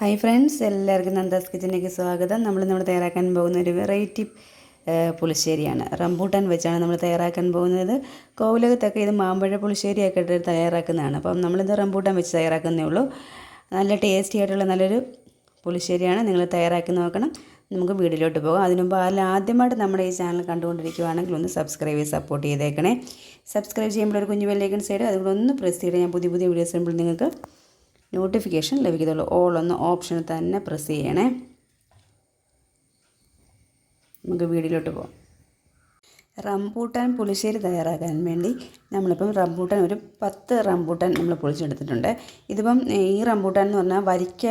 Hi friends എല്ലാവർക്കും നന്ദാസ് കിച്ചനിലേക്ക് സ്വാഗതം. നമ്മൾ നമ്മൾ തയ്യാറാക്കാൻ പോകുന്ന ഒരു വെറൈറ്റി പുളിശ്ശേരിയാണ്. റംബൂട്ടാൻ വെച്ചാണ് നമ്മൾ തയ്യാറാക്കാൻ പോകുന്നത്. കോവിലകത്തൊക്കെ ഇത് മാമ്പഴ പുളിശ്ശേരിയൊക്കെ ഇട്ട് തയ്യാറാക്കുന്നതാണ്. അപ്പം നമ്മളിത് റംബൂട്ടാൻ വെച്ച് തയ്യാറാക്കുന്നേ ഉള്ളൂ. നല്ല ടേസ്റ്റി ആയിട്ടുള്ള നല്ലൊരു പുളിശ്ശേരിയാണ്. നിങ്ങൾ തയ്യാറാക്കി നോക്കണം. നമുക്ക് വീട്ടിലോട്ട് പോകാം. അതിനു മുമ്പ് അതിൽ ആദ്യമായിട്ട് നമ്മുടെ ഈ ചാനൽ കണ്ടുകൊണ്ടിരിക്കുകയാണെങ്കിൽ ഒന്ന് സബ്സ്ക്രൈബ് ചെയ്ത് സപ്പോർട്ട് ചെയ്തേക്കണേ. സബ്സ്ക്രൈബ് ചെയ്യുമ്പോൾ ഒരു കുഞ്ഞു വെല്ലേക്കൻ സൈഡ് അതുകൊണ്ട് ഒന്ന് പ്രസ് ചെയ്ത് ഞാൻ പുതിയ പുതിയ വീഡിയോസ് വരുമ്പോൾ നിങ്ങൾക്ക് നോട്ടിഫിക്കേഷൻ ലഭിക്കത്തുള്ളൂ. ഓൾ ഒന്ന് ഓപ്ഷൻ തന്നെ പ്രസ് ചെയ്യണേ. നമുക്ക് വീഡിയോയിലോട്ട് പോകാം റംബൂട്ടാൻ പുളിശ്ശേരി തയ്യാറാക്കാൻ വേണ്ടി നമ്മളിപ്പം റംബൂട്ടാൻ ഒരു പത്ത് റംബൂട്ടാൻ നമ്മൾ പൊളിച്ചെടുത്തിട്ടുണ്ട്. ഇതിപ്പം ഈ റംബൂട്ടാൻ എന്ന് പറഞ്ഞാൽ വരിക്ക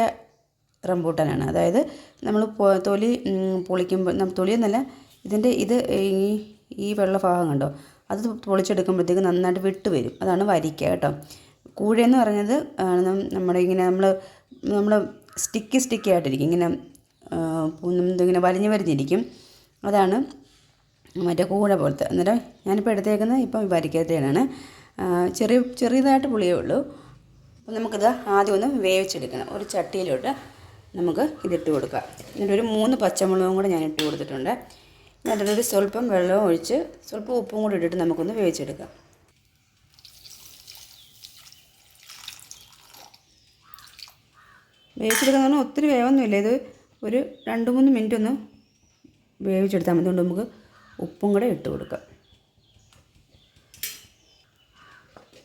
റംബൂട്ടാനാണ്. അതായത് നമ്മൾ തൊലി പൊളിക്കുമ്പോൾ തൊലി തൊലിയെന്നല്ല ഇതിന്റെ ഇത് ഈ ഈ വെള്ള ഭാഗം കണ്ടോ? അത് പൊളിച്ചെടുക്കുമ്പോഴത്തേക്ക് നന്നായിട്ട് വിട്ട് വരും. അതാണ് വരിക്ക കേട്ടോ. കൂഴയെന്ന് പറഞ്ഞത് നമ്മുടെ ഇങ്ങനെ നമ്മൾ നമ്മൾ സ്റ്റിക്കി സ്റ്റിക്കി ആയിട്ടിരിക്കും. ഇങ്ങനെ ഇങ്ങനെ വലിഞ്ഞ് വലിഞ്ഞിരിക്കും. അതാണ് മറ്റേ കൂഴ പോലത്തെ. അന്നേരം ഞാനിപ്പോൾ എടുത്തേക്കുന്നത് ഇപ്പം വരിക്കത്തേനാണ് ചെറിയ ചെറിയതായിട്ട് പുളിയേ ഉള്ളൂ. അപ്പം നമുക്കിത് ആദ്യം ഒന്ന് വേവിച്ചെടുക്കണം. ഒരു ചട്ടിയിലോട്ട് നമുക്ക് ഇതിട്ട് കൊടുക്കാം. എന്നിട്ട് ഒരു മൂന്ന് പച്ചമുളകും കൂടെ ഞാൻ ഇട്ട് കൊടുത്തിട്ടുണ്ട്. എന്നിട്ടൊരു സ്വല്പം വെള്ളവും ഒഴിച്ച് സ്വല്പം ഉപ്പും കൂടി ഇട്ടിട്ട് നമുക്കൊന്ന് വേവിച്ചെടുക്കാം. വേവിച്ചെടുക്കാൻ പറഞ്ഞാൽ ഒത്തിരി വേവൊന്നുമില്ല. ഇത് ഒരു രണ്ട് മൂന്ന് മിനിറ്റ് ഒന്ന് വേവിച്ചെടുത്താൽ മതി. അതുകൊണ്ട് നമുക്ക് ഉപ്പും കൂടെ ഇട്ട് കൊടുക്കാം.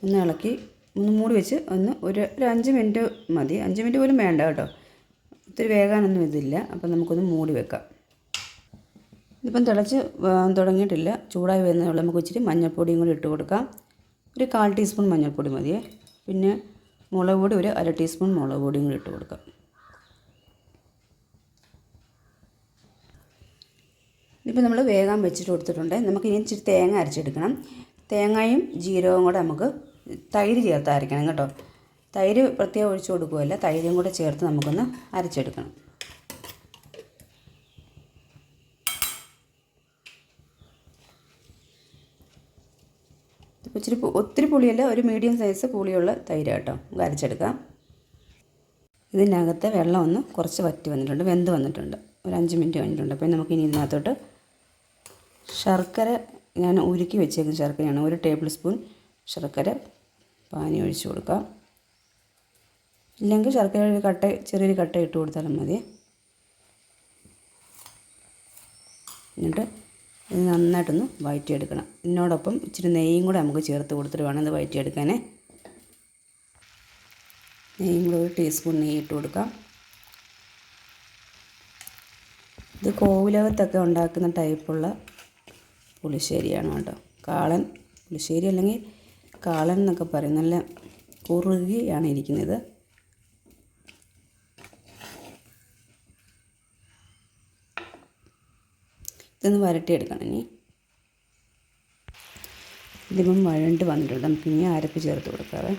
ഒന്ന് ഇളക്കി ഒന്ന് മൂടി വെച്ച് ഒന്ന് ഒരു ഒരു അഞ്ച് മിനിറ്റ് മതി. അഞ്ച് മിനിറ്റ് പോലും വേണ്ട കേട്ടോ. ഒത്തിരി വേകാനൊന്നും ഇതില്ല. അപ്പം നമുക്കൊന്ന് മൂടി വെക്കാം. ഇതിപ്പം തിളച്ച് തുടങ്ങിയിട്ടില്ല. ചൂടായി വരുന്ന ഉള്ളൂ. നമുക്ക് ഇച്ചിരി മഞ്ഞൾപ്പൊടിയും കൂടി ഇട്ട് കൊടുക്കാം. ഒരു കാൽ ടീസ്പൂൺ മഞ്ഞൾപ്പൊടി മതിയേ. പിന്നെ മുളക് പൊടി ഒരു അര ടീസ്പൂൺ മുളക് പൊടിയും കൂടി ഇട്ട് കൊടുക്കാം. ഇതിപ്പോൾ നമ്മൾ വേഗം വെച്ചിട്ട് കൊടുത്തിട്ടുണ്ട്. നമുക്ക് ഇനി ഇച്ചിരി തേങ്ങ അരച്ചെടുക്കണം. തേങ്ങയും ജീരകവും കൂടെ നമുക്ക് തൈര് ചേർത്ത് കേട്ടോ. തൈര് പ്രത്യേകം ഒഴിച്ചു കൊടുക്കുകയല്ല തൈരും കൂടെ ചേർത്ത് നമുക്കൊന്ന് അരച്ചെടുക്കണം. ഇച്ചിരി ഒത്തിരി പുളിയല്ല ഒരു മീഡിയം സൈസ് പുളിയുള്ള തൈര് കേട്ടോ. നമുക്ക് അരച്ചെടുക്കാം. ഇതിനകത്ത് വെള്ളം ഒന്ന് കുറച്ച് വറ്റി വന്നിട്ടുണ്ട് വെന്ത് വന്നിട്ടുണ്ട്. ഒരു അഞ്ച് മിനിറ്റ് കഴിഞ്ഞിട്ടുണ്ട്. അപ്പോൾ നമുക്ക് ഇനി ഇതിനകത്തോട്ട് ശർക്കര ഞാൻ ഉരുക്കി വെച്ചേക്കുന്ന ശർക്കരയാണ്. ഒരു ടേബിൾ സ്പൂൺ ശർക്കര. പാനി ഒഴിച്ചു കൊടുക്കാം. ഇല്ലെങ്കിൽ ശർക്കര ഒരു കട്ട ചെറിയൊരു കട്ട ഇട്ട് കൊടുത്താലും മതി. എന്നിട്ട് ഇത് നന്നായിട്ടൊന്ന് വഴറ്റിയെടുക്കണം ഇതിനോടൊപ്പം ഇച്ചിരി നെയ്യും കൂടെ നമുക്ക് ചേർത്ത് കൊടുത്തിട്ട് വേണം ഇത് വഴറ്റിയെടുക്കാനേ നെയ്യും കൂടെ ഒരു ടീസ്പൂൺ നെയ്യ് ഇട്ട് കൊടുക്കാം. ഇത് കോവിലകത്തൊക്കെ ഉണ്ടാക്കുന്ന ടൈപ്പുള്ള പുളിശ്ശേരിയാണ് കേട്ടോ. കാളൻ പുളിശ്ശേരി അല്ലെങ്കിൽ കാളൻ എന്നൊക്കെ പറയും. നല്ല കുറുകിയാണ് ഇരിക്കുന്നത്. ഇതൊന്ന് വരട്ടിയെടുക്കണം ഇനി. ഇതിപ്പം വഴണ്ട് വന്നിട്ടുണ്ട്. നമുക്ക് ഇനി അരപ്പ് ചേർത്ത് കൊടുക്കാവേ.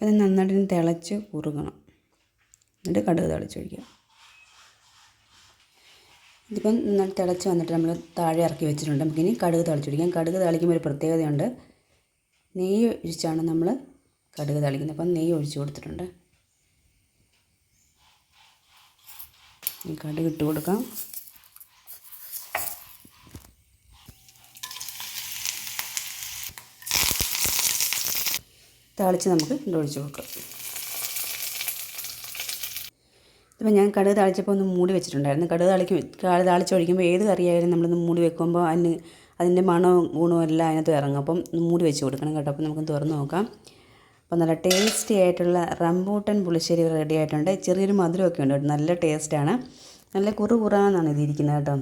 ഇത് നന്നായിട്ട് തിളച്ച് കുറുകണം. എന്നിട്ട് കടുക് തിളച്ചൊഴിക്കുക ഇതിപ്പം നന്നായിട്ട് തിളച്ച് വന്നിട്ട് നമ്മൾ താഴെ ഇറക്കി വെച്ചിട്ടുണ്ട്. നമുക്കിനി കടുക് തിളച്ചൊഴിക്കാം കടുക് തളിക്കുമ്പോൾ ഒരു പ്രത്യേകതയുണ്ട്. നെയ്യ് ഒഴിച്ചാണ് നമ്മൾ കടുക് തളിക്കുന്നത് അപ്പം നെയ്യ് ഒഴിച്ച് കൊടുത്തിട്ടുണ്ട്. കടുക് ഇട്ട് കൊടുക്കാം. താളിച്ച് നമുക്ക് ഇതൊഴിച്ച് കൊടുക്കാം. ഇപ്പം ഞാൻ കടുക് താളിച്ചപ്പോൾ ഒന്ന് മൂടി വെച്ചിട്ടുണ്ടായിരുന്നു. കടുക് താളിച്ച് ഒഴിക്കുമ്പോൾ ഏത് കറിയായാലും നമ്മളൊന്ന് മൂടി വെക്കുമ്പോൾ അതിന് അതിന്റെ മണവും ഗുണവും എല്ലാം അതിനകത്ത് ഇറങ്ങും. അപ്പം മൂടി വെച്ച് കൊടുക്കണം കേട്ടോ. അപ്പം നമുക്ക് തുറന്ന് നോക്കാം. അപ്പം നല്ല ടേസ്റ്റി ആയിട്ടുള്ള റംബൂട്ടൻ പുളിശ്ശേരി റെഡി ആയിട്ടുണ്ട്. ചെറിയൊരു മധുരമൊക്കെ ഉണ്ട് കേട്ടോ. നല്ല ടേസ്റ്റാണ് നല്ല കുറു കുറാന്നാണ് ഇതിരിക്കുന്നത് കേട്ടോ.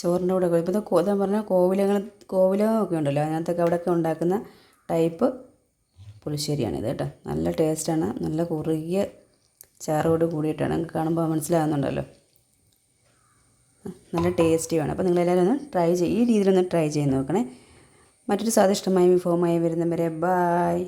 ചോറിന്റെ കൂടെ ഇപ്പോൾ ഇത് പറഞ്ഞാൽ കോവിലങ്ങൾ കോവിലകമൊക്കെ ഉണ്ടല്ലോ. അതിനകത്തൊക്കെ അവിടെയൊക്കെ ഉണ്ടാക്കുന്ന ടൈപ്പ് പുളിശ്ശേരിയാണിത് കേട്ടോ. നല്ല ടേസ്റ്റാണ്. നല്ല കുറുകിയ ചാറോട് കൂടിയിട്ടാണ്. നിങ്ങൾക്ക് കാണുമ്പോൾ മനസ്സിലാകുന്നുണ്ടല്ലോ. നല്ല ടേസ്റ്റിയാണ് അപ്പോൾ നിങ്ങളെല്ലാവരും ഒന്ന് ട്രൈ ചെയ്യും. ഈ രീതിയിലൊന്ന് ട്രൈ ചെയ്ത് നോക്കണേ. മറ്റൊരു സ്വാദിഷ്ടമായ വിഭവമായി വരുന്നവരെ ബായ്